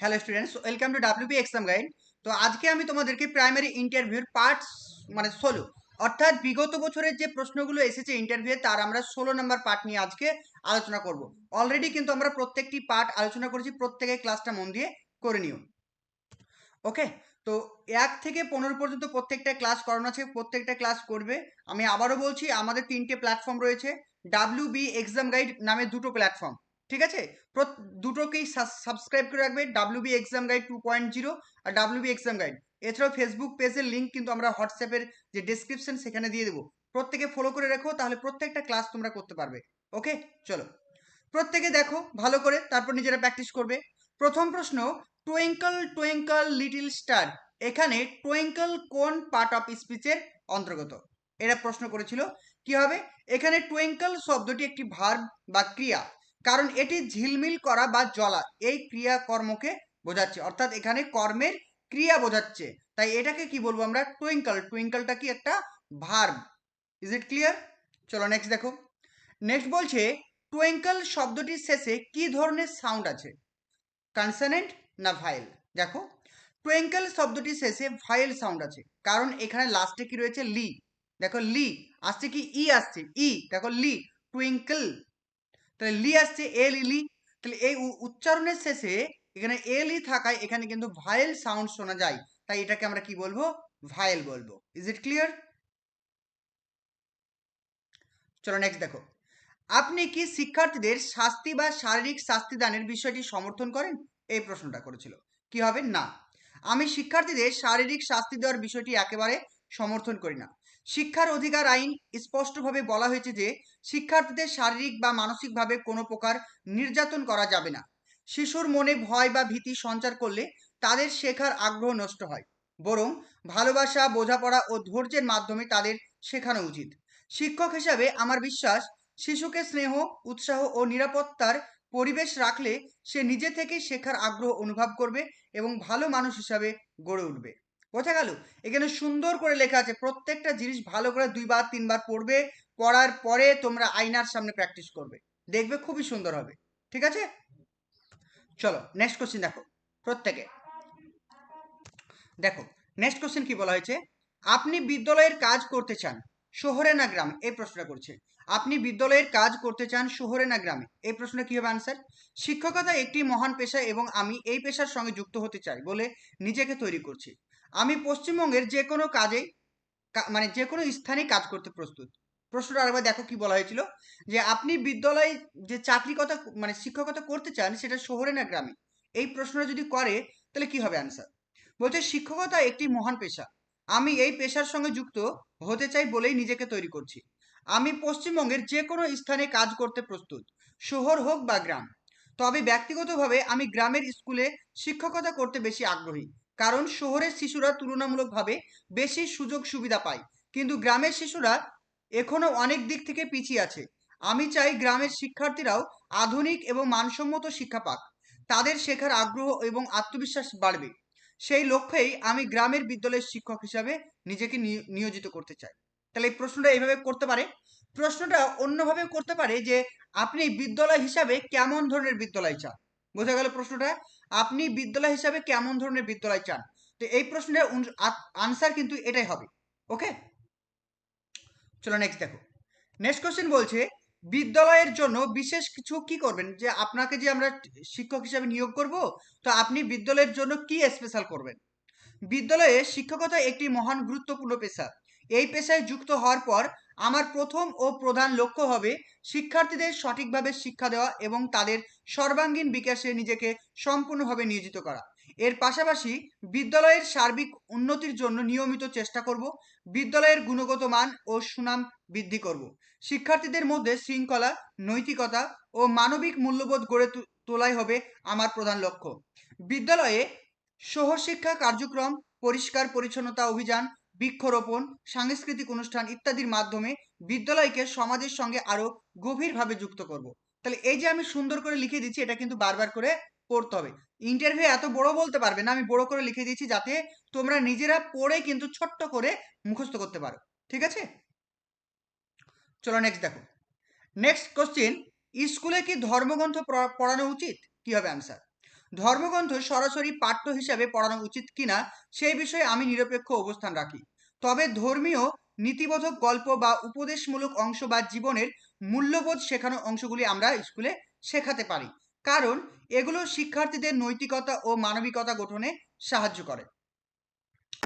Hello students welcome to WB exam guide তো আজকে আমি তোমাদেরকে প্রাইমারি ইন্টারভিউর পার্টস মানে ষোলো। অর্থাৎ বিগত বছরের যে প্রশ্নগুলো এসেছে ইন্টারভিউ তার আমরা ষোলো নম্বর পার্ট নিয়ে আজকে আলোচনা করব। অলরেডি কিন্তু আমরা প্রত্যেকটি পার্ট আলোচনা করেছি প্রত্যেকে ক্লাসটা মন দিয়ে করে নিও। ওকে তো এক থেকে পনেরো পর্যন্ত প্রত্যেকটা ক্লাস করানো আছে, প্রত্যেকটা ক্লাস করবে। আমি আবারও বলছি, আমাদের তিনটে প্ল্যাটফর্ম রয়েছে ডাব্লিউ বি এক্সাম গাইড নামে দুটো প্ল্যাটফর্ম ঠিক আছে? দুটোকেই সাবস্ক্রাইব করে রাখবে W B exam guide two point zero আর ডাব্লিউ বি এক্সাম গাইড এছাড়াও ফেসবুক পেজের লিঙ্ক কিন্তু আমরা হোয়াটসঅ্যাপের যে ডিসক্রিপশন সেখানে দিয়ে দেবো। প্রত্যেকে ফলো করে রাখো, তাহলে প্রত্যেকটা ক্লাস তোমরা করতে পারবে। ওকে চলো। প্রত্যেকে দেখো ভালো করে, তারপর নিজেরা প্র্যাকটিস করবে। প্রথম প্রশ্ন টোয়েঙ্কল টোয়েঙ্কল লিটিল স্টার এখানে টোয়েঙ্কল কোন পার্ট অফ স্পিচের অন্তর্গত? এরা প্রশ্ন করেছিল। কি হবে? এখানে টোয়েঙ্কল শব্দটি একটি ভার্ব বা ক্রিয়া। কারণ এটি ঝিলমিল করা বা জ্বলা, এই ক্রিয়া কর্মকে বোঝাচ্ছে। অর্থাৎ এখানে কর্মের ক্রিয়া বোঝাচ্ছে। তাই এটাকে কি বলব আমরা? টুইঙ্কল টুইঙ্কলটা কি একটা ভার্ব ইজ ইট ক্লিয়ার চলো নেক্সট দেখো। নেক্সট বলছে টুইঙ্কল শব্দটির শেষে কি ধরনের সাউন্ড আছে? কনসনেন্ট না ভাইল দেখো টুইঙ্কল শব্দটির শেষে ভাইল সাউন্ড আছে। কারণ এখানে লাস্টে কি রয়েছে? লি। দেখো, লি। আসছে কি? ই আসছে। ই। দেখো, লি। টুইঙ্কল তাহলে লি আসছে এল লি তাহলে এই উচ্চারণের শেষে এখানে এল থাকায় এখানে কিন্তু ভায়েল সাউন্ড শোনা যায়। তাই এটাকে আমরা কি বলব? ভায়েল বলব। ইজ ইট ক্লিয়ার চলো নেক্সট দেখো। আপনি কি শিক্ষার্থীদের শাস্তি বা শারীরিক শাস্তি দানের বিষয়টি সমর্থন করেন? এই প্রশ্নটা করেছিল। কি হবে? না। আমি শিক্ষার্থীদের শারীরিক শাস্তি দেওয়ার বিষয়টি একেবারে সমর্থন করি না। শিক্ষার অধিকার আইন স্পষ্টভাবে বলা হয়েছে যে, শিক্ষার্থীদের শারীরিক বা মানসিকভাবে কোনো প্রকার নির্যাতন করা যাবে না। শিশুর মনে ভয় বা ভীতি সঞ্চার করলে তাদের শেখার আগ্রহ নষ্ট হয়। বরং ভালোবাসা, বোঝাপড়া ও ধৈর্যের মাধ্যমে তাদের শেখানো উচিত। শিক্ষক হিসাবে আমার বিশ্বাস, শিশুকে স্নেহ, উৎসাহ ও নিরাপত্তার পরিবেশ রাখলে সে নিজে থেকেই শেখার আগ্রহ অনুভব করবে এবং ভালো মানুষ হিসাবে গড়ে উঠবে। বোঝা গেল? এখানে সুন্দর করে লেখা আছে, প্রত্যেকটা জিনিস ভালো করে দুইবার, তিনবার পড়বে, পড়ার পরে তোমরা আয়নার সামনে প্র্যাকটিস করবে। দেখবে খুবই সুন্দর হবে, ঠিক আছে? চলো নেক্সট কোশ্চেন দেখো, প্রত্যেকে। দেখো নেক্সট কোশ্চেন কি বলা হয়েছে? আপনি বিদ্যালয়ের কাজ করতে চান, শহরে না গ্রামে? এই প্রশ্নটা করছে। আপনি বিদ্যালয়ের কাজ করতে চান, শহরে না গ্রামে? এই প্রশ্নে কি হবে আনসার শিক্ষকতা একটি মহান পেশা এবং আমি এই পেশার সঙ্গে যুক্ত হতে চাই বলে নিজেকে তৈরি করছি। আমি পশ্চিমবঙ্গের যে কোনো কাজে মানে যে কোনো স্থানে কাজ করতে প্রস্তুত। প্রশ্নটা আরেকবার দেখো কি বলা হয়েছিল? যে আপনি বিদ্যালয়ে যে চাকরি কথা মানে শিক্ষকতা করতে চান, সেটা শহরে না গ্রামে? এই প্রশ্নটা যদি করে, তাহলে কি হবে আনসার বলছে, শিক্ষকতা একটি মহান পেশা। আমি এই পেশার সঙ্গে যুক্ত হতে চাই বলেই নিজেকে তৈরি করছি। আমি পশ্চিমবঙ্গের যে কোনো স্থানে কাজ করতে প্রস্তুত, শহর হোক বা গ্রাম। তবে ব্যক্তিগতভাবে আমি গ্রামের স্কুলে শিক্ষকতা করতে বেশি আগ্রহী। কারণ শহরের শিশুরা তুলনামূলকভাবে বেশি সুযোগ সুবিধা পায়। কিন্তু গ্রামের শিশুরা এখনও অনেক দিক থেকে পিছিয়ে আছে। আমি চাই গ্রামের শিক্ষার্থীরাও আধুনিক এবং মানসম্মত শিক্ষা পাক। তাদের শেখার আগ্রহ এবং আত্মবিশ্বাস বাড়বে। সেই লক্ষ্যেই আমি গ্রামের বিদ্যালয়ের শিক্ষক হিসাবে নিজেকে নিয়োজিত করতে চাই। তাহলে এই প্রশ্নটা এইভাবে করতে পারে? প্রশ্নটা অন্যভাবে করতে পারে যে, আপনি বিদ্যালয় হিসাবে কেমন ধরনের বিদ্যালয় চান? বোঝা গেল প্রশ্নটা? আপনি বিদ্যালয় হিসাবে কেমন ধরনের বিদ্যালয় চান? তো এই প্রশ্নের আনসার কিন্তু এটাই হবে, ওকে? চলো নেক্সট দেখো। নেক্সট কোশ্চেন বলছে, বিদ্যালয়ের জন্য বিশেষ কিছু কি করবেন? যে আপনাকে যে আমরা শিক্ষক হিসাবে নিয়োগ করব, তো আপনি বিদ্যালয়ের জন্য কি স্পেশাল করবেন? বিদ্যালয়ে শিক্ষকতা একটি মহান গুরুত্বপূর্ণ পেশা। এই পেশায় যুক্ত হওয়ার পর আমার প্রথম ও প্রধান লক্ষ্য হবে শিক্ষার্থীদের সঠিকভাবে শিক্ষা দেওয়া এবং তাদের সর্বাঙ্গীন বিকাশে নিজেকে সম্পূর্ণভাবে নিয়োজিত করা। এর পাশাপাশি বিদ্যালয়ের সার্বিক উন্নতির জন্য নিয়মিত চেষ্টা করব, বিদ্যালয়ের গুণগত মান ও সুনাম বৃদ্ধি করব। শিক্ষার্থীদের মধ্যে শৃঙ্খলা, নৈতিকতা ও মানবিক মূল্যবোধ গড়ে তোলাই হবে আমার প্রধান লক্ষ্য। বিদ্যালয়ে সহশিক্ষা কার্যক্রম, পরিষ্কার পরিচ্ছন্নতা অভিযান বৃক্ষরোপণ, সাংস্কৃতিক অনুষ্ঠান ইত্যাদির মাধ্যমে বিদ্যালয়কে সমাজের সঙ্গে আরও গভীরভাবে যুক্ত করব। তাহলে এই যে আমি সুন্দর করে লিখে দিচ্ছি, এটা কিন্তু বারবার করে পড়তে হবে। ইন্টারভিউ এত বড় বলতে পারবে না, আমি বড় করে লিখে দিয়েছি যাতে তোমরা নিজেরা পড়ে কিন্তু ছোট্ট করে মুখস্থ করতে পারো। ঠিক আছে? চলো নেক্সট দেখো। নেক্সট কোশ্চেন স্কুলে কি ধর্মগ্রন্থ পড়া- পড়ানো উচিত? কি হবে আনসার ধর্মগ্রন্থ সরাসরি পাঠ্য হিসাবে পড়ানো উচিত কিনা, সেই বিষয়ে আমি নিরপেক্ষ অবস্থান রাখি। তবে ধর্মীয়, নীতিবোধক গল্প বা উপদেশমূলক অংশ বা জীবনের মূল্যবোধ শেখানো অংশগুলি আমরা স্কুলে শেখাতে পারি। কারণ এগুলো শিক্ষার্থীদের নৈতিকতা ও মানবিকতা গঠনে সাহায্য করে।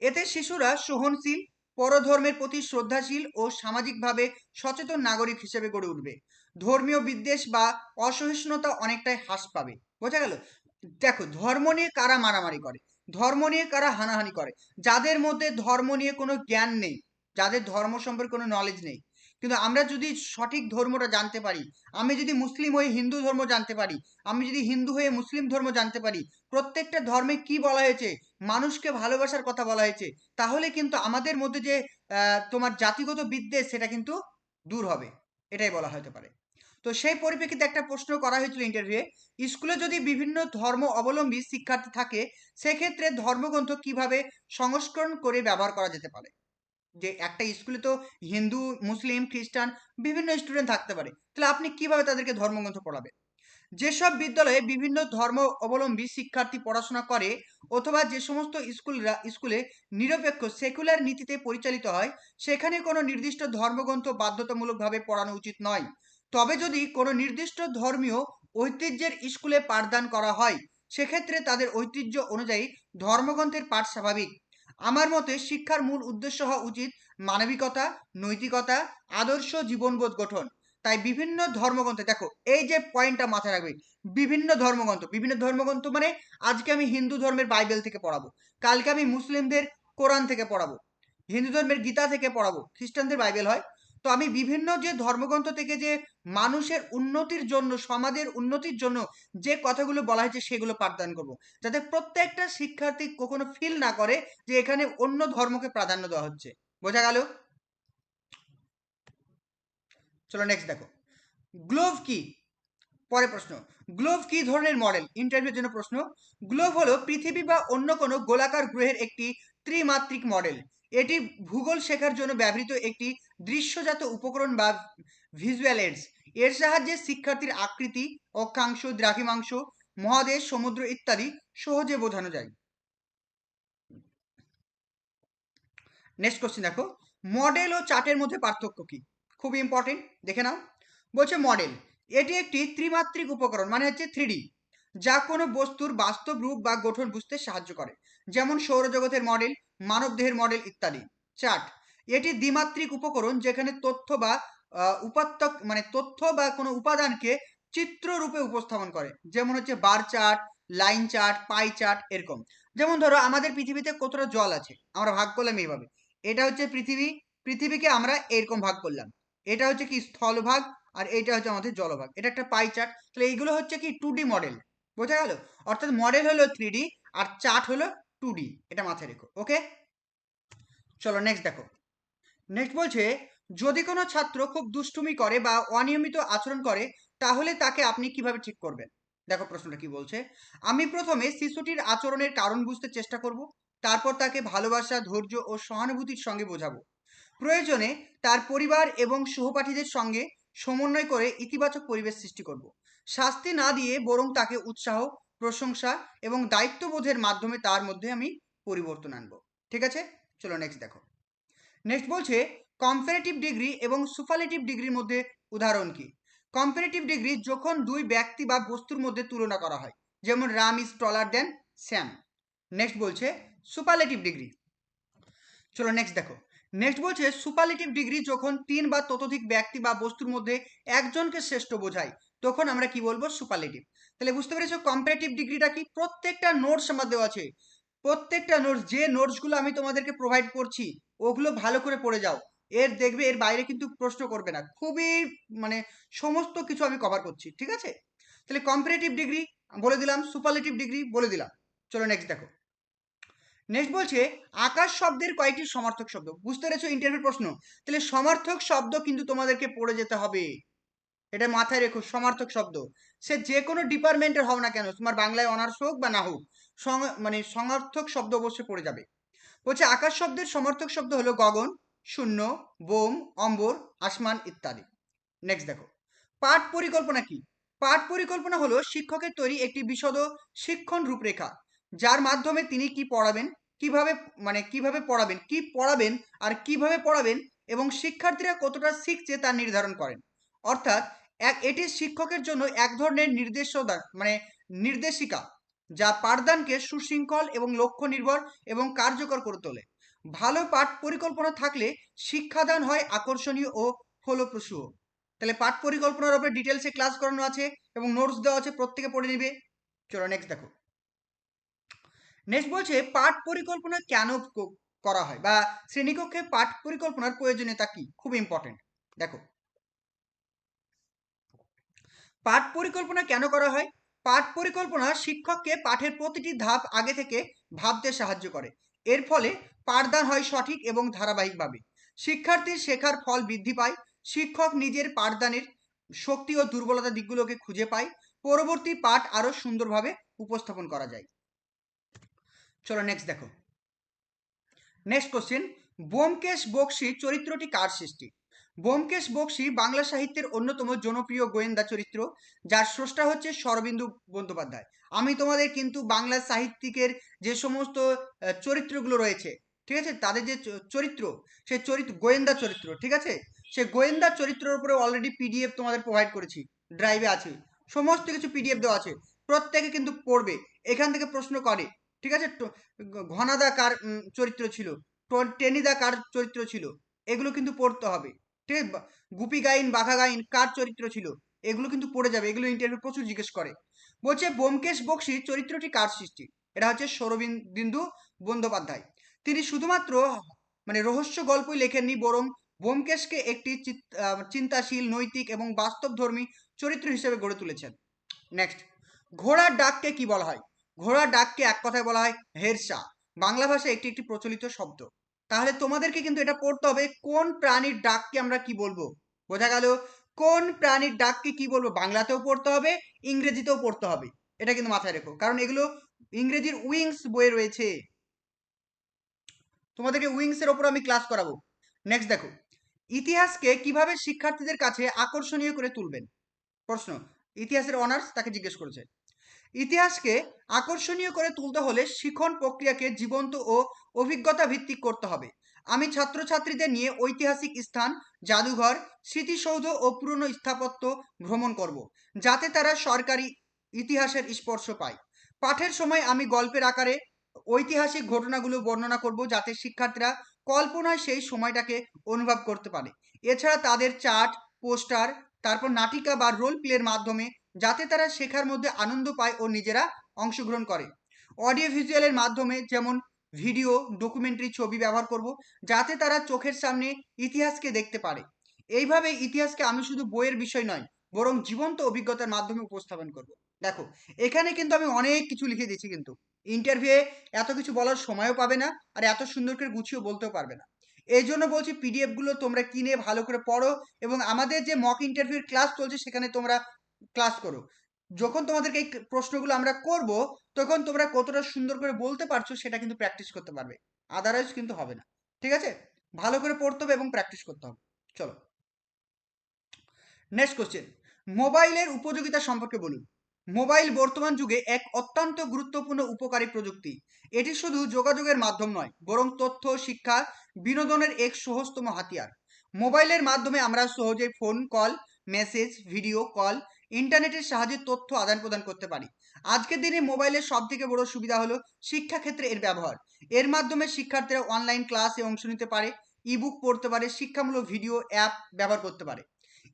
এতে শিশুরা সহনশীল, পরধর্মের প্রতি শ্রদ্ধাশীল ও সামাজিকভাবে সচেতন নাগরিক হিসেবে গড়ে উঠবে। ধর্মীয় বিদ্বেষ বা অসহিষ্ণুতা অনেকটাই হ্রাস পাবে। বোঝা গেল? দেখো, ধর্ম নিয়ে কারা মারামারি করে? ধর্ম নিয়ে কারা হানাহানি করে? যাদের মধ্যে ধর্ম নিয়ে কোনো জ্ঞান নেই, যাদের ধর্ম সম্পর্কে কোনো নলেজ নেই কিন্তু আমরা যদি সঠিক ধর্মটা জানতে পারি, আমি যদি মুসলিম হয়ে হিন্দু ধর্ম জানতে পারি, আমি যদি হিন্দু হয়ে মুসলিম ধর্ম জানতে পারি, প্রত্যেকটা ধর্মে কি বলা হয়েছে, মানুষকে ভালোবাসার কথা বলা হয়েছে, তাহলে কিন্তু আমাদের মধ্যে যে তোমার জাতিগত বিদ্বেষ সেটা কিন্তু দূর হবে, এটাই বলা হতে পারে। তো সেই পরিপ্রেক্ষিতে একটা প্রশ্ন করা হয়েছিল ইন্টারভিউয়ে স্কুলে যদি বিভিন্ন ধর্ম অবলম্বী শিক্ষার্থী থাকে, সেক্ষেত্রে ধর্মগ্রন্থ কীভাবে সংস্করণ করে ব্যবহার করা যেতে পারে? যে একটা স্কুলে তো হিন্দু, মুসলিম, খ্রিস্টান বিভিন্ন স্টুডেন্ট থাকতে পারে। তাহলে আপনি কীভাবে তাদেরকে ধর্মগ্রন্থ পড়াবেন? যেসব বিদ্যালয়ে বিভিন্ন ধর্ম অবলম্বী শিক্ষার্থী পড়াশোনা করে অথবা যে সমস্ত স্কুল স্কুলে নিরপেক্ষ সেকুলার নীতিতে পরিচালিত হয়, সেখানে কোনো নির্দিষ্ট ধর্মগ্রন্থ বাধ্যতামূলকভাবে পড়ানো উচিত নয়। তবে যদি কোনো নির্দিষ্ট ধর্মীয় ঐতিহ্যের স্কুলে পাঠদান করা হয়, সেক্ষেত্রে তাদের ঐতিহ্য অনুযায়ী ধর্মগ্রন্থের পাঠ স্বাভাবিক। আমার মতে শিক্ষার মূল উদ্দেশ্য হওয়া উচিত মানবিকতা, নৈতিকতা, আদর্শ জীবনবোধ গঠন। তাই বিভিন্ন ধর্মগ্রন্থে, দেখো, এই যে পয়েন্টটা মাথায় রাখবে, বিভিন্ন ধর্মগ্রন্থ বিভিন্ন ধর্মগ্রন্থ মানে আজকে আমি হিন্দু ধর্মের বাইবেল থেকে পড়াবো, কালকে আমি মুসলিমদের কোরআন থেকে পড়াবো, হিন্দু ধর্মের গীতা থেকে পড়াবো, খ্রিস্টানদের বাইবেল হয় তো আমি বিভিন্ন যে ধর্মগ্রন্থ থেকে যে মানুষের উন্নতির জন্য, সমাজের উন্নতির জন্য যে কথাগুলো বলা হয়েছে সেগুলো পাঠদান করব। যাতে প্রত্যেকটা শিক্ষার্থী কখনো ফিল না করে যে এখানে অন্য ধর্মকে প্রাধান্য দেওয়া হচ্ছে। বোঝা গেল? চলো নেক্সট দেখো। গ্লোভ কি? পরে প্রশ্ন। গ্লোভ কি ধরনের মডেল ইন্টারভিউর জন্য প্রশ্ন। গ্লোভ হলো পৃথিবী বা অন্য কোনো গোলাকার গ্রহের একটি ত্রিমাত্রিক মডেল এটি ভূগোল শেখার জন্য ব্যবহৃত একটি দৃশ্যজাত উপকরণ বা ভিজুয়াল এডস এর সাহায্যে শিক্ষার্থীর আকৃতি, অক্ষাংশ, দ্রাঘিমাংশ, মহাদেশ, সমুদ্র ইত্যাদি সহজে বোঝানো যায়। নেক্সট কোশ্চেন দেখো। মডেল ও চার্টের মধ্যে পার্থক্য কি? খুব ইম্পর্টেন্ট দেখে নাও। বলছে মডেল এটি একটি ত্রিমাত্রিক উপকরণ মানে হচ্ছে থ্রি যা কোনো বস্তুর বাস্তব রূপ বা গঠন বুঝতে সাহায্য করে। যেমন সৌরজগতের মডেল মানবদেহের মডেল ইত্যাদি। চার্ট এটি দ্বিমাত্রিক উপকরণ যেখানে তথ্য বা উপাত্ত মানে তথ্য বা কোনো উপাদানকে চিত্র রূপে উপস্থাপন করে। যেমন হচ্ছে bar chart line chart pie chart এরকম। যেমন ধরো আমাদের পৃথিবীতে কতটা জল আছে? আমরা ভাগ করলাম এইভাবে। এটা হচ্ছে পৃথিবী। পৃথিবীকে আমরা এরকম ভাগ করলাম। এটা হচ্ছে কি স্থলভাগ আর এটা হচ্ছে আমাদের জলভাগ। এটা একটা পাই চার্ট তাহলে এইগুলো হচ্ছে কি টু মডেল বোঝা গেল? অর্থাৎ মডেল হলো থ্রি আর চার্ট হলো টু ডি এটা মাথায় রেখো ওকে চলো নেক্সট দেখো। নেক্সট বলছে, যদি কোনো ছাত্র খুব দুষ্টুমি করে বা অনিয়মিত আচরণ করে, তাহলে তাকে আপনি কীভাবে ঠিক করবেন? দেখো প্রশ্নটা কি বলছে, আমি প্রথমে শিশুটির আচরণের কারণ বুঝতে চেষ্টা করব, তারপর তাকে ভালোবাসা, ধৈর্য ও সহানুভূতির সঙ্গে বোঝাবো। প্রয়োজনে তার পরিবার এবং সহপাঠীদের সঙ্গে সমন্বয় করে ইতিবাচক পরিবেশ সৃষ্টি করব। শাস্তি না দিয়ে বরং তাকে উৎসাহ প্রশংসা এবং দায়িত্ববোধের মাধ্যমে তার মধ্যে আমি পরিবর্তন আনব। ঠিক আছে? চলো নেক্সট দেখো। নেক্সট বলছে কম্পারেটিভ ডিগ্রি এবং সুপারলেটিভ ডিগ্রির মধ্যে উদাহরণ কি? কম্পারেটিভ ডিগ্রি যখন দুই ব্যক্তি বা বস্তুর মধ্যে তুলনা করা হয়, যেমন Ram is taller than Sam next বলছে সুপারলেটিভ ডিগ্রি চলো নেক্সট দেখো। নেক্সট বলছে সুপারলেটিভ ডিগ্রি যখন তিন বা ততোধিক ব্যক্তি বা বস্তুর মধ্যে একজনকে শ্রেষ্ঠ বোঝায়, তখন আমরা কি বলব? সুপারলেটিভ তাহলে বুঝতে পেরেছ? কম্পারেটিভ ডিগ্রিটা কি? প্রত্যেকটা নোটস আমার দেওয়া আছে। প্রত্যেকটা নোটস যে নোটসগুলো আমি তোমাদেরকে প্রোভাইড করছি, ওগুলো ভালো করে পড়ে যাও। এর দেখবে, এর বাইরে কিন্তু প্রশ্ন করবে না। খুবই মানে সমস্ত কিছু আমি কভার করছি, ঠিক আছে? তাহলে কম্পারেটিভ ডিগ্রি বলে দিলাম সুপারলেটিভ ডিগ্রি বলে দিলাম। চলো নেক্সট দেখো। নেক্সট বলছে, আকাশ শব্দের কয়েকটি সমার্থক শব্দ। বুঝতে পেরেছ? ইন্টারভিউ প্রশ্ন। তাহলে সমার্থক শব্দ কিন্তু তোমাদেরকে পড়ে যেতে হবে। এটা মাথায় রেখো, সমার্থক শব্দ। সে যে কোনো ডিপার্টমেন্টের হও না কেন, তোমার বাংলায় অনার্স হোক বা না হোক মানে সমার্থক শব্দ অবশ্যই পড়ে যাবে। বলছে, আকাশ শব্দের সমার্থক শব্দ হলো গগন, শূন্য, বোম, অম্বর, আসমান ইত্যাদি। নেক্সট দেখো। পাঠ পরিকল্পনা কি? পাঠ পরিকল্পনা হলো শিক্ষকের তৈরি একটি বিশদ শিক্ষণ রূপরেখা, যার মাধ্যমে তিনি কি পড়াবেন, কীভাবে মানে কীভাবে পড়াবেন, কি পড়াবেন আর কীভাবে পড়াবেন এবং শিক্ষার্থীরা কতটা শিখছে তা নির্ধারণ করেন। অর্থাৎ এক, এটি শিক্ষকের জন্য এক ধরনের নির্দেশদা মানে নির্দেশিকা, যা পাঠদানকে সুশৃঙ্খল এবং লক্ষ্য নির্ভর এবং কার্যকর করে তোলে। ভালো পাঠ পরিকল্পনা থাকলে শিক্ষাদান হয় আকর্ষণীয় ও ফলপ্রসূ তাহলে পাঠ পরিকল্পনার উপরে ডিটেলসে ক্লাস করানো আছে এবং নোটস দেওয়া আছে, প্রত্যেকে পড়ে নিবে। চলো নেক্সট দেখো। নেক্সট বলছে, পাঠ পরিকল্পনা কেন করা হয় বা শ্রেণীকক্ষে পাঠ পরিকল্পনার প্রয়োজনীয়তা কি? খুব ইম্পর্টেন্ট দেখো পাঠ পরিকল্পনা কেন করা হয়? পাঠ পরিকল্পনা শিক্ষককে পাঠের প্রতিটি ধাপ আগে থেকে ভাবতে সাহায্য করে। এর ফলে পাঠদান হয় সঠিক এবং ধারাবাহিকভাবে। শিক্ষার্থীর শেখার ফল বৃদ্ধি পায়, শিক্ষক নিজের পাঠদানের শক্তি ও দুর্বলতা দিকগুলোকে খুঁজে পায়, পরবর্তী পাঠ আরও সুন্দরভাবে উপস্থাপন করা যায়। চলো নেক্সট দেখো। নেক্সট কোশ্চেন বোমকেশ বক্সি চরিত্রটি কার সৃষ্টি? বোমকেশ বক্সি বাংলা সাহিত্যের অন্যতম জনপ্রিয় গোয়েন্দা চরিত্র, যার স্রষ্টা হচ্ছে শরবিন্দু বন্দ্যোপাধ্যায়। আমি তোমাদের কিন্তু বাংলা সাহিত্যিকের যে সমস্ত চরিত্রগুলো রয়েছে, ঠিক আছে? তাদের যে চরিত্র, সে চরিত্র, গোয়েন্দা চরিত্র, ঠিক আছে? সে গোয়েন্দা চরিত্রের উপরে অলরেডি পিডিএফ তোমাদের প্রোভাইড করেছি ড্রাইভে আছে। সমস্ত কিছু পিডিএফ দেওয়া আছে, প্রত্যেকে কিন্তু পড়বে, এখান থেকে প্রশ্ন করে, ঠিক আছে? ঘনাদা কার চরিত্র ছিল? টেনিদা কার চরিত্র ছিল? এগুলো কিন্তু পড়তে হবে। ঠিক আছে গুপি গাইন, বাঘা গাইন, কার চরিত্র ছিল? এগুলো কিন্তু পড়ে যাবে, এগুলো ইন্টারভিউ প্রচুর জিজ্ঞেস করে। বলছে বোমকেশ বক্সি চরিত্রটি কার সৃষ্টি? এটা হচ্ছে সৌরবিন্দু বন্দ্যোপাধ্যায়। তিনি শুধুমাত্র মানে রহস্য গল্পই লেখেননি, বরং বোমকেশকে একটি চিন্তাশীল, নৈতিক এবং বাস্তবধর্মী চরিত্র হিসেবে গড়ে তুলেছেন। নেক্সট ঘোড়ার ডাককে কি বলা হয়? ঘোড়ার ডাককে এক কথায় বলা হয় হেরসা বাংলা ভাষায় একটি একটি প্রচলিত শব্দ। তাহলে তোমাদেরকে কিন্তু এটা পড়তে হবে, কোন প্রাণীর ডাককে আমরা কি বলব? বোঝা গেল? কোন প্রাণীর ডাককে কি বলব? বাংলাতেও পড়তে হবে, ইংরেজিতেও পড়তে হবে। এটা কিন্তু মাথায় রেখো, কারণ এগুলো ইংরেজির উইংস বইয়ে রয়েছে। তোমাদেরকে উইংস এর ওপর আমি ক্লাস করাবো। নেক্সট দেখো, ইতিহাসকে কীভাবে শিক্ষার্থীদের কাছে আকর্ষণীয় করে তুলবেন? প্রশ্ন, ইতিহাসের অনার্স তাকে জিজ্ঞেস করেছে। ইতিহাসকে আকর্ষণীয় করে তুলতে হলে শিখন প্রক্রিয়াকে জীবন্ত ও অভিজ্ঞতা ভিত্তিক করতে হবে। আমি ছাত্রছাত্রীদের নিয়ে ঐতিহাসিক স্থান, জাদুঘর, স্মৃতিসৌধ ও পুরনো স্থাপত্য ভ্রমণ করব, যাতে তারা সরকারি ইতিহাসের স্পর্শ পায়। পাঠের সময় আমি গল্পের আকারে ঐতিহাসিক ঘটনাগুলো বর্ণনা করব, যাতে শিক্ষার্থীরা কল্পনায় সেই সময়টাকে অনুভব করতে পারে। এছাড়া তাদের চার্ট, পোস্টার, তারপর নাটিকা বা রোল প্লের মাধ্যমে যাতে তারা শেখার মধ্যে আনন্দ পায় ও নিজেরা অংশগ্রহণ করে। অডিও ভিজুয়ালের মাধ্যমে যেমন ভিডিও ডকুমেন্টারি ছবি ব্যবহার করব, যাতে তারা চোখের সামনে ইতিহাসকে দেখতে পারে। এইভাবে ইতিহাসকে আমি শুধু বইয়ের বিষয় নয়, বরং জীবন্ত অভিজ্ঞতার মাধ্যমে উপস্থাপন করব। দেখো, এখানে কিন্তু আমি অনেক কিছু লিখে দিয়েছি কিন্তু। ইন্টারভিউয়ে এত কিছু বলার সময়ও পাবে না আর এত সুন্দর করে গুছিয়ে বলতেও পারবে না। এই জন্য বলছি পিডিএফগুলো তোমরা কিনে ভালো করে পড়ো এবং আমাদের যে মক ইন্টারভিউর ক্লাস চলছে সেখানে তোমরা ক্লাস করো। যখন তোমাদেরকে এই প্রশ্নগুলো আমরা করব, তখন তোমরা কতটা সুন্দর করে বলতে পারছ সেটা কিন্তু প্র্যাকটিস করতে পারবে। আদারওয়াইজ কিন্তু হবে না। ঠিক আছে? ভালো করে পড়তে হবে এবং প্র্যাকটিস করতে হবে। চলো। নেক্সট কোশ্চেন মোবাইলের উপযোগিতা সম্পর্কে বলুন। মোবাইল বর্তমান যুগে এক অত্যন্ত গুরুত্বপূর্ণ উপকারী প্রযুক্তি। এটি শুধু যোগাযোগের মাধ্যম নয়, বরং তথ্য, শিক্ষা, বিনোদনের এক সহজতম হাতিয়ার। মোবাইলের মাধ্যমে আমরা সহজেই phone call message video call ইন্টারনেটের সাহায্যে তথ্য আদান প্রদান করতে পারি। আজকের দিনে মোবাইলের সব থেকে বড় সুবিধা হলো শিক্ষাক্ষেত্রে এর ব্যবহার। এর মাধ্যমে শিক্ষার্থীরা অনলাইন ক্লাসে অংশ নিতে পারে ইবুক পড়তে পারে, শিক্ষামূলক ভিডিও অ্যাপ ব্যবহার করতে পারে।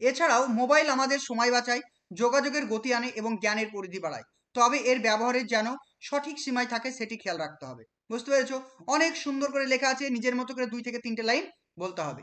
এছাড়াও মোবাইল আমাদের সময় বাঁচায়, যোগাযোগের গতি আনে এবং জ্ঞানের পরিধি বাড়ায়। তবে এর ব্যবহারের যেন সঠিক সীমায় থাকে সেটি খেয়াল রাখতে হবে। বুঝতে পেরেছ? অনেক সুন্দর করে লেখা আছে, নিজের মতো করে দুই থেকে তিনটে লাইন বলতে হবে।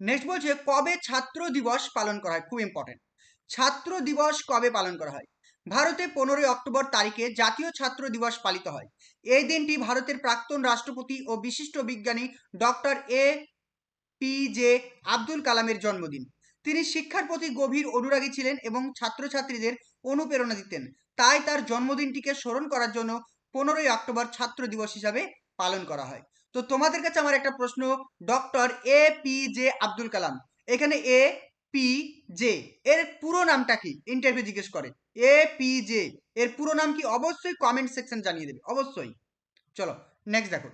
নেক্সট বলছে, কবে ছাত্র দিবস পালন করা হয়? খুব ইম্পর্টেন্ট ছাত্র দিবস কবে পালন করা হয়? ভারতে পনেরোই অক্টোবর তারিখে জাতীয় ছাত্র দিবস পালিত হয়। এই দিনটি ভারতের প্রাক্তন রাষ্ট্রপতি ও বিশিষ্ট বিজ্ঞানী doctor A P J Abdul কালামের জন্মদিন। তিনি শিক্ষার প্রতি গভীর অনুরাগী ছিলেন এবং ছাত্রছাত্রীদের অনুপ্রেরণা দিতেন। তাই তার জন্মদিনটিকে স্মরণ করার জন্য পনেরোই অক্টোবর ছাত্র দিবস হিসাবে পালন করা হয়। তো তোমাদের কাছে আমার একটা প্রশ্ন doctor A P J Abdul Kalam. এখানে এ পি জে এর পুরো নামটা কি? ইন্টারভিউ জিজ্ঞেস করে। এ পি জে এর পুরো নাম কি? অবশ্যই কমেন্ট সেকশন জানিয়ে দেবে, অবশ্যই। চলো নেক্সট দেখো।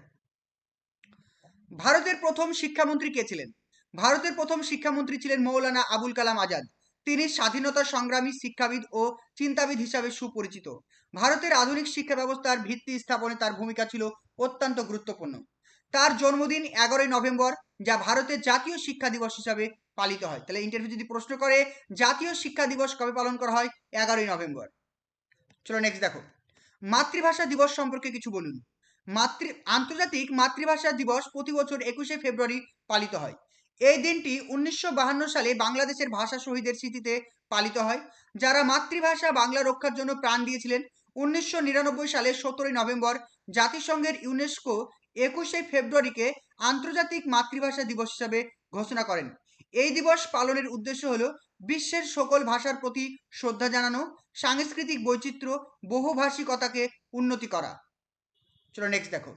ভারতের প্রথম শিক্ষামন্ত্রী কে ছিলেন? ভারতের প্রথম শিক্ষামন্ত্রী ছিলেন মৌলানা আবুল কালাম আজাদ। তিনি স্বাধীনতা সংগ্রামী শিক্ষাবিদ ও চিন্তাবিদ হিসাবে সুপরিচিত। ভারতের আধুনিক শিক্ষা ব্যবস্থার ভিত্তি স্থাপনে তার ভূমিকা ছিল অত্যন্ত গুরুত্বপূর্ণ। তার জন্মদিন এগারোই নভেম্বর, যা ভারতের জাতীয় শিক্ষা দিবস হিসাবে পালিত হয়। তাহলে ইন্টারভিউ যদি প্রশ্ন করে, জাতীয় শিক্ষা দিবস কবে পালন করা হয়? এগারোই নভেম্বর। চলো নেক্সট দেখো। মাতৃভাষা দিবস সম্পর্কে কিছু বলুন। মাতৃ, আন্তর্জাতিক মাতৃভাষা দিবস প্রতি বছর একুশে ফেব্রুয়ারি পালিত হয়। এই দিনটি উনিশশো সালে বাংলাদেশের ভাষা শহীদের স্মৃতিতে পালিত হয়, যারা মাতৃভাষা বাংলা রক্ষার জন্য প্রাণ দিয়েছিলেন। উনিশশো সালের সতেরোই নভেম্বর জাতিসংঘের ইউনেস্কো একুশে ফেব্রুয়ারিকে আন্তর্জাতিক মাতৃভাষা দিবস হিসাবে ঘোষণা করেন। এই দিবস পালনের উদ্দেশ্য হল বিশ্বের সকল ভাষার প্রতি শ্রদ্ধা জানানো, সাংস্কৃতিক বৈচিত্র্য, বহুভাষিকতাকে উন্নতি করা। চলো নেক্সট দেখো।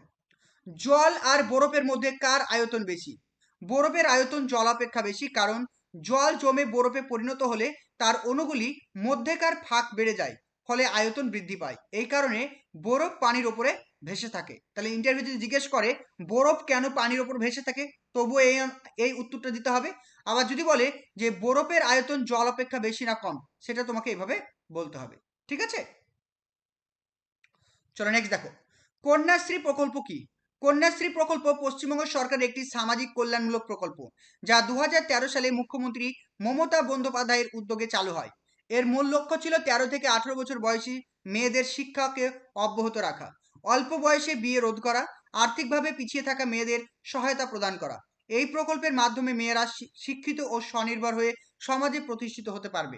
জল আর বরফের মধ্যে কার আয়তন বেশি? বরফের আয়তন জল অপেক্ষা বেশি কারণ জল জমে বরফে পরিণত হলে তার অণুগুলি মধ্যেকার ফাঁক বেড়ে যায়, ফলে আয়তন বৃদ্ধি পায়। এই কারণে বরফ পানির ওপরে ভেসে থাকে। তাহলে ইন্টারভিউ যদি জিজ্ঞেস করে, বরফ কেন পানির ওপর ভেসে থাকে? তবুও এই এই উত্তরটা দিতে হবে। আবার যদি বলে যে, বরফের আয়তন জল অপেক্ষা বেশি না কম, সেটা তোমাকে এভাবে বলতে হবে। ঠিক আছে? চলো নেক্সট দেখো। কন্যাশ্রী প্রকল্প কি? কন্যাশ্রী প্রকল্প পশ্চিমবঙ্গ সরকারের একটি সামাজিক কল্যাণমূলক প্রকল্প, যা দু হাজার তেরো সালে মুখ্যমন্ত্রী মমতা বন্দ্যোপাধ্যায়ের উদ্যোগে চালু হয়। এর মূল লক্ষ্য ছিল তেরো থেকে আঠারো বছর বয়সী মেয়েদের শিক্ষাকে অব্যাহত রাখা। অল্প বয়সে বিয়ে রোধ করা, আর্থিকভাবে পিছিয়ে থাকা মেয়েদের সহায়তা প্রদান করা। এই প্রকল্পের মাধ্যমে মেয়েরা শিক্ষিত ও স্বনির্ভর হয়ে সমাজে প্রতিষ্ঠিত হতে পারবে।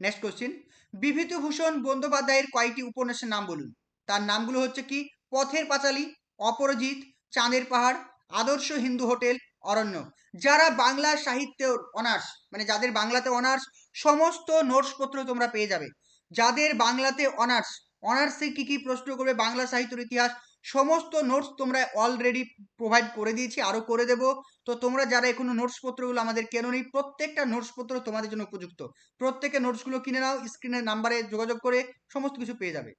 নেক্সট কোশ্চিন বিভূতিভূষণ বন্দ্যোপাধ্যায়ের কয়েকটি উপন্যাসের নাম বলুন। তার নামগুলো হচ্ছে কি? পথের পাঁচালী অপরাজিত চাঁদের পাহাড়, আদর্শ হিন্দু হোটেল, অরণ্য। যারা বাংলা সাহিত্য অনার্স মানে যাদের বাংলাতে অনার্স, সমস্ত নোটসপত্র তোমরা পেয়ে যাবে। যাদের বাংলাতে অনার্স অনার্সে কি কি প্রশ্ন করবে, বাংলা সাহিত্যের ইতিহাস, সমস্ত নোটস তোমরা অলরেডি প্রোভাইড করে দিয়েছি আরও করে দেব। তো তোমরা যারা এখনও নোটসপত্রগুলো আমাদের কেননি প্রত্যেকটা নোটসপত্র তোমাদের জন্য উপযুক্ত। প্রত্যেকে নোটসগুলো কিনে নাও স্ক্রিনের নাম্বারে যোগাযোগ করে সমস্ত কিছু পেয়ে যাবে।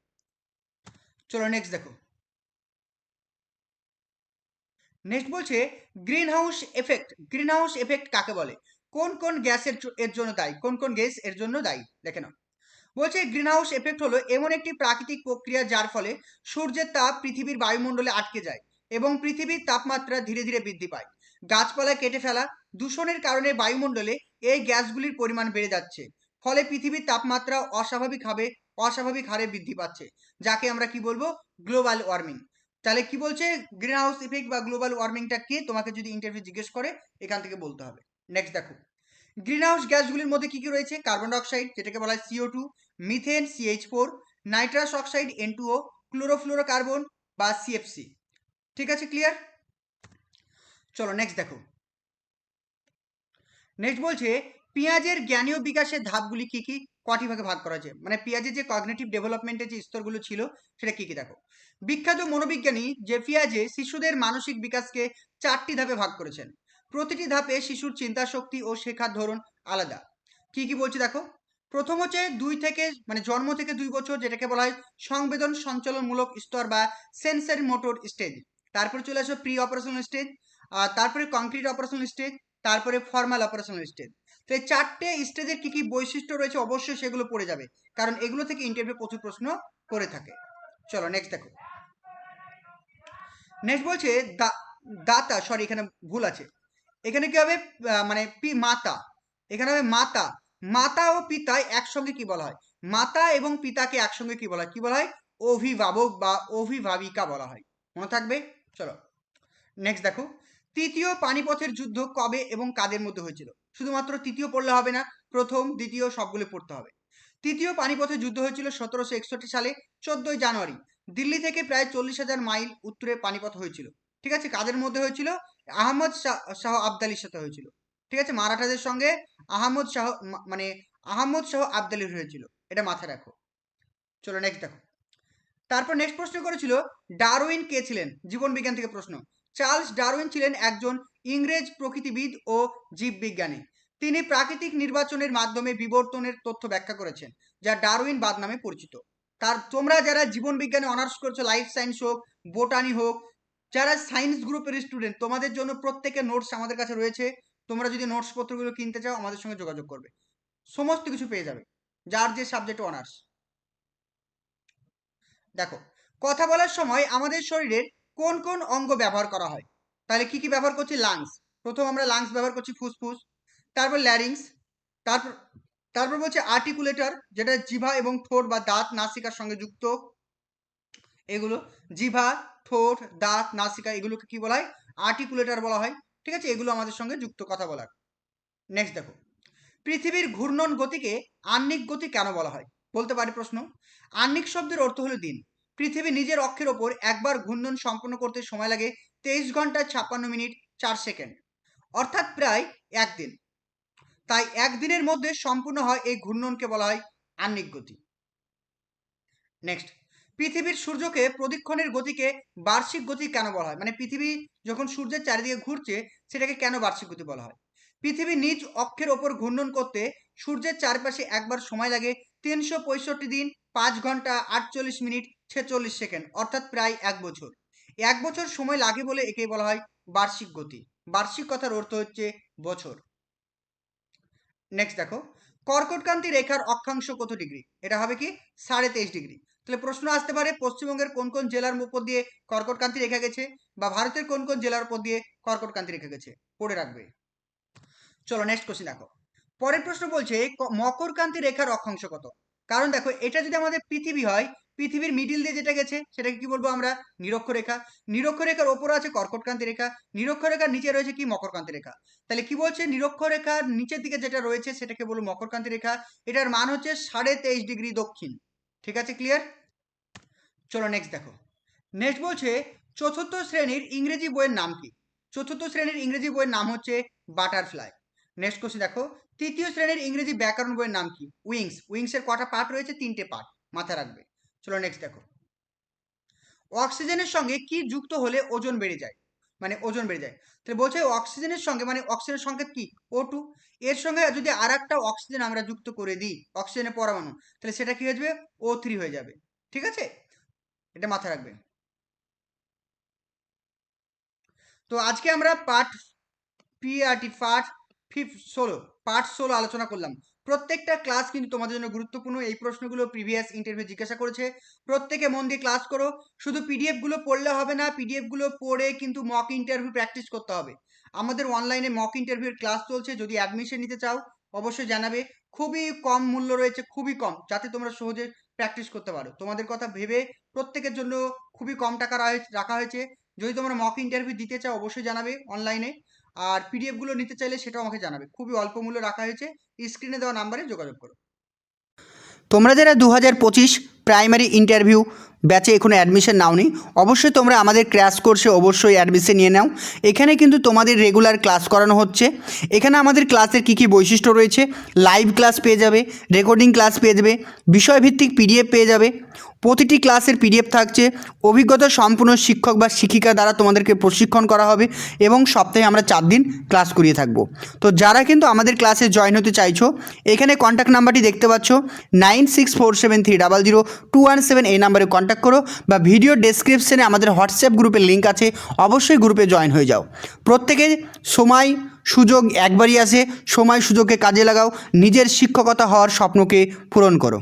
চলো নেক্সট দেখো। নেক্সট বলছে greenhouse effect greenhouse effect কাকে বলে? কোন কোন গ্যাসের এর জন্য দায়ী? কোন কোন গ্যাস এর জন্য দায়ী? দেখে নাও। বলছে গ্রিন হাউস এফেক্ট হলো এমন একটি প্রাকৃতিক প্রক্রিয়া যার ফলে সূর্যের তাপ পৃথিবীর বায়ুমণ্ডলে আটকে যায় এবং পৃথিবীর তাপমাত্রা ধীরে ধীরে বৃদ্ধি পায়। গাছপালা কেটে ফেলা দূষণের কারণে বায়ুমণ্ডলে এই গ্যাসগুলির পরিমাণ বেড়ে যাচ্ছে, ফলে পৃথিবীর তাপমাত্রা অস্বাভাবিকভাবে অস্বাভাবিক হারে বৃদ্ধি পাচ্ছে, যাকে আমরা কি বলব? গ্লোবাল ওয়ার্মিং তাহলে কি বলছে? গ্রিন হাউস ইফেক্ট বা গ্লোবাল ওয়ার্মিংটা কি? তোমাকে যদি ইন্টারভিউ জিজ্ঞেস করে, এখান থেকে বলতে হবে। নেক্সট দেখো। গ্রিন হাউস গ্যাসগুলির মধ্যে কি কি রয়েছে? কার্বন ডাইঅক্সাইড, যেটাকে বলা হয় CO two methane CH four nitrous oxide N two O chlorofluorocarbon বা সিএফসি ঠিক আছে ক্লিয়ার চলো নেক্সট দেখো। নেক্সট বলছে, পেঁয়াজের জ্ঞানীয় বিকাশের ধাপগুলি কি কি? কটি ভাগে ভাগ করা যায়? মানে পেঁয়াজের যে কগনেটিভ ডেভেলপমেন্টের যে স্তরগুলো ছিল, সেটা কি কি দেখো? বিখ্যাত মনোবিজ্ঞানী যে শিশুদের মানসিক বিকাশকে চারটি ধাপে ভাগ করেছেন। প্রতিটি ধাপে শিশুর চিন্তা শক্তি ও শেখার ধরন আলাদা। কি কি বলছে দেখো? প্রথম হচ্ছে দুই থেকে মানে জন্ম থেকে দুই বছর যেটাকে বলা হয় সংবেদন সঞ্চালনমূলক স্তর বা সেন্সারি মোটর স্টেজ। তারপরে চলে আসবে প্রি অপারেশনাল স্টেজ আর তারপরে কংক্রিট অপারেশনাল স্টেজ তারপরে ফর্মাল অপারেশনাল স্টেজ তো এই চারটে স্টেজের কি কি বৈশিষ্ট্য রয়েছে অবশ্যই সেগুলো পড়ে যাবে, কারণ এগুলো থেকে ইন্টারভিউ প্রচুর প্রশ্ন করে থাকে। চলো নেক্সট দেখো। নেক্সট বলছে দা- দাতা সরি এখানে ভুল আছে। এখানে কি হবে? মানে পি, মাতা। এখানে হবে মাতা। মাতা ও পিতা একসঙ্গে কি বলা হয়? মাতা এবং পিতাকে একসঙ্গে কি বলা হয়? কি বলা হয়? অভিভাবক বা অভিভাবিকা বলা হয়। মনে থাকবে? চলো। নেক্সট দেখো। তৃতীয় পানিপথের যুদ্ধ কবে এবং কাদের মধ্যে হয়েছিল? শুধুমাত্র তৃতীয় পড়লে হবে না, প্রথম, দ্বিতীয় সবগুলো পড়তে হবে। তৃতীয় পানিপথের যুদ্ধ হয়েছিল সতেরোশো একষট্টি সালে, চোদ্দই জানুয়ারি। দিল্লি থেকে প্রায় চল্লিশ হাজার মাইল উত্তরে পানিপথ হয়েছিল। ঠিক আছে? কাদের মধ্যে হয়েছিল? আহমদ শাহ আবদালির সাথে হয়েছিল। ঠিক আছে? মারাঠাদের সঙ্গে আহমদ শাহ মানে আহমদ শাহ আবদালির হয়েছিল। এটা মাথায় রাখো। চলো নেক্সট দেখো। তারপর নেক্সট প্রশ্ন করেছিল, ডারউইন কে ছিলেন? জীবন বিজ্ঞান থেকে প্রশ্ন। চার্লস ডারউইন ছিলেন একজন ইংরেজ প্রকৃতিবিদ ও জীববিজ্ঞানী। তিনি প্রাকৃতিক নির্বাচনের মাধ্যমে বিবর্তনের তথ্য ব্যাখ্যা করেছেন, যা ডারউইন বাদ নামে পরিচিত। তার, তোমরা যারা জীবন বিজ্ঞানে অনার্স করছ, লাইফ সায়েন্স হোক, বোটানি হোক যারা সায়েন্স গ্রুপের স্টুডেন্ট তোমাদের জন্য প্রত্যেকের নোটস আমাদের কাছে রয়েছে। তোমরা যদি নোটস পত্রগুলো কিনতে চাও, আমাদের সঙ্গে যোগাযোগ করবে। সমস্ত কিছু পেয়ে যাবে, যার যে সাবজেক্ট অনার্স দেখো, কথা বলার সময় আমাদের শরীরের কোন কোন অঙ্গ ব্যবহার করা হয়? তাহলে কি কি ব্যবহার করছি? লাংস প্রথম আমরা লাংস ব্যবহার করছি ফুসফুস, তারপর ল্যারিংস তারপর তারপর বলছে আর্টিকুলেটর যেটা জিভা এবং ঠোঁট বা দাঁত, নাসিকার সঙ্গে যুক্ত। এগুলো জিভা ঠোঁট, দাঁত, নাসিকা এগুলোকে কি বলা হয়? আর্টিকুলেটর বলা হয়। ঠিক আছে? এগুলো আমাদের সঙ্গে যুক্ত কথা বলার। নেক্সট দেখো। পৃথিবীর ঘূর্ণন গতিকে আহ্নিক গতি কেন বলা হয়? বলতে পারি প্রশ্ন। আহ্নিক শব্দের অর্থ হলো দিন। পৃথিবী নিজের অক্ষের ওপর একবার ঘূর্ণন সম্পন্ন করতে সময় লাগে তেইশ ঘণ্টা ছাপ্পান্ন মিনিট চার সেকেন্ড। অর্থাৎ প্রায় একদিন। তাই একদিনের মধ্যে সম্পূর্ণ হয় এই ঘূর্ণনকে বলা হয় আহ্নিক গতি। নেক্সট পৃথিবীর সূর্যকে প্রদক্ষিণের গতিকে বার্ষিক গতি কেন বলা হয়? মানে পৃথিবী যখন সূর্যের চারিদিকে ঘুরছে, সেটাকে কেন বার্ষিক গতি বলা হয়? পৃথিবী নিজ অক্ষের ওপর ঘূর্ণন করতে সূর্যের চারপাশে একবার সময় লাগে তিনশো পঁয়ষট্টি দিন, পাঁচ ঘণ্টা, আটচল্লিশ মিনিট, ছেচল্লিশ সেকেন্ড, অর্থাৎ প্রায় এক বছর। এক বছর সময় লাগে বলে একে বলা হয় বার্ষিক গতি। বার্ষিক কথার অর্থ হচ্ছে বছর। নেক্সট দেখো কর্কটকান্তি রেখার অক্ষাংশ কত ডিগ্রি? এটা হবে কি? সাড়ে তেইশ ডিগ্রি। তাহলে প্রশ্ন আসতে পারে, পশ্চিমবঙ্গের কোন কোন জেলার উপর দিয়ে কর্কটকান্তি রেখা গেছে বা ভারতের কোন কোন জেলার উপর দিয়ে কর্কটকান্তি রেখা গেছে? পড়ে রাখবে। চলো নেক্সট কোশ্চেন দেখো। পরের প্রশ্ন বলছে মকরকান্তি রেখার অক্ষাংশ কত? কারণ দেখো, এটা যদি আমাদের পৃথিবী হয়, পৃথিবীর মিডিল দিয়ে যেটা গেছে, সেটাকে কি বলব আমরা? নিরক্ষরেখা। নিরক্ষরেখার ওপরে আছে কর্কটকান্তি রেখা, নিরক্ষরেখার নিচে রয়েছে কি? মকরকান্তি রেখা। তাহলে কি বলছে? নিরক্ষরেখার নিচের দিকে যেটা রয়েছে, সেটাকে বলব মকরকান্তি রেখা। এটার মান হচ্ছে সাড়ে তেইশ ডিগ্রি দক্ষিণ। ঠিক আছে ক্লিয়ার চলো নেক্সট দেখো। নেক্সট বলছে চতুর্থ শ্রেণির ইংরেজি বইয়ের নাম কি? চতুর্থ শ্রেণির ইংরেজি বইয়ের নাম হচ্ছে বাটারফ্লাই নেক্সট কোশ্চেন দেখো। তৃতীয় শ্রেণির ইংরেজি ব্যাকরণ বইয়ের নাম কি? উইংস উইংসের কটা পার্ট রয়েছে? তিনটে পার্ট মাথা রাখবে। চলো নেক্সট দেখো। অক্সিজেনের সঙ্গে কি যুক্ত হলে ওজন বেড়ে যায়? মানে ওজন বেড়ে যায়। তাহলে বলছে অক্সিজেনের সঙ্গে মানে অক্সিজেনের সংকেত কি? ও টু এর সঙ্গে যদি আর একটা অক্সিজেন আমরা যুক্ত করে দিই, অক্সিজেনের পরমাণু, তাহলে সেটা কি হয়ে যাবে? ও থ্রি হয়ে যাবে। ঠিক আছে? এটা মাথায় রাখবেন। তো আজকে আমরা পার্ট পিআরটি পার্ট ফিফ ষোলো পার্ট ষোলো আলোচনা করলাম। প্রত্যেকটা ক্লাস কিন্তু তোমাদের জন্য গুরুত্বপূর্ণ। এই প্রশ্নগুলো প্রিভিয়াস ইন্টারভিউ জিজ্ঞাসা করেছে। প্রত্যেকে মন দিয়ে ক্লাস করো। শুধু পিডিএফগুলো পড়লে হবে না পিডিএফগুলো পড়ে কিন্তু মক ইন্টারভিউ প্র্যাকটিস করতে হবে। আমাদের অনলাইনে মক ইন্টারভিউর ক্লাস চলছে। যদি অ্যাডমিশন নিতে চাও, অবশ্যই জানাবে। খুবই কম মূল্য রয়েছে, খুবই কম, যাতে তোমরা সহজে প্র্যাকটিস করতে পারো। তোমাদের কথা ভেবে প্রত্যেকের জন্য খুবই কম টাকা রাখা হয়েছে। যদি তোমরা মক ইন্টারভিউ দিতে চাও, অবশ্যই জানাবে অনলাইনে আর পিডিএফগুলো নিতে চাইলে সেটাও আমাকে জানাবে। খুবই অল্প মূল্য রাখা হয়েছে। স্ক্রিনে দেওয়া নাম্বারে যোগাযোগ করো। তোমরা যারা দু হাজার পঁচিশ প্রাইমারি ইন্টারভিউ ব্যাচে এখনও অ্যাডমিশন নাওনি। অবশ্যই তোমরা আমাদের ক্র্যাশ কোর্সে অবশ্যই অ্যাডমিশন নিয়ে নাও। এখানে কিন্তু তোমাদের রেগুলার ক্লাস করানো হচ্ছে। এখানে আমাদের ক্লাসের কী কী বৈশিষ্ট্য রয়েছে? লাইভ ক্লাস পেয়ে যাবে রেকর্ডিং ক্লাস পেয়ে যাবে, বিষয়ভিত্তিক পিডিএফ পেয়ে যাবে। প্রতিটি ক্লাসের পিডিএফ থাকছে। অভিজ্ঞতা সম্পূর্ণ শিক্ষক বা শিক্ষিকা দ্বারা তোমাদেরকে প্রশিক্ষণ করা হবে এবং সপ্তাহে আমরা চার দিন ক্লাস করিয়ে থাকব। তো যারা কিন্তু আমাদের ক্লাসে জয়েন হতে চাইছো, এখানে কন্ট্যাক্ট নাম্বারটি দেখতে পাচ্ছ nine six four seven three double zero two one seven এই নাম্বারে কন্ট্যাক্ট করো বা ভিডিও ডেসক্রিপশনে আমাদের হোয়াটসঅ্যাপ গ্রুপের লিঙ্ক আছে, অবশ্যই গ্রুপে জয়েন হয়ে যাও। প্রত্যেকে সময়, সুযোগ একবারই আসে, সময়, সুযোগকে কাজে লাগাও, নিজের শিক্ষকতা হওয়ার স্বপ্নকে পূরণ করো।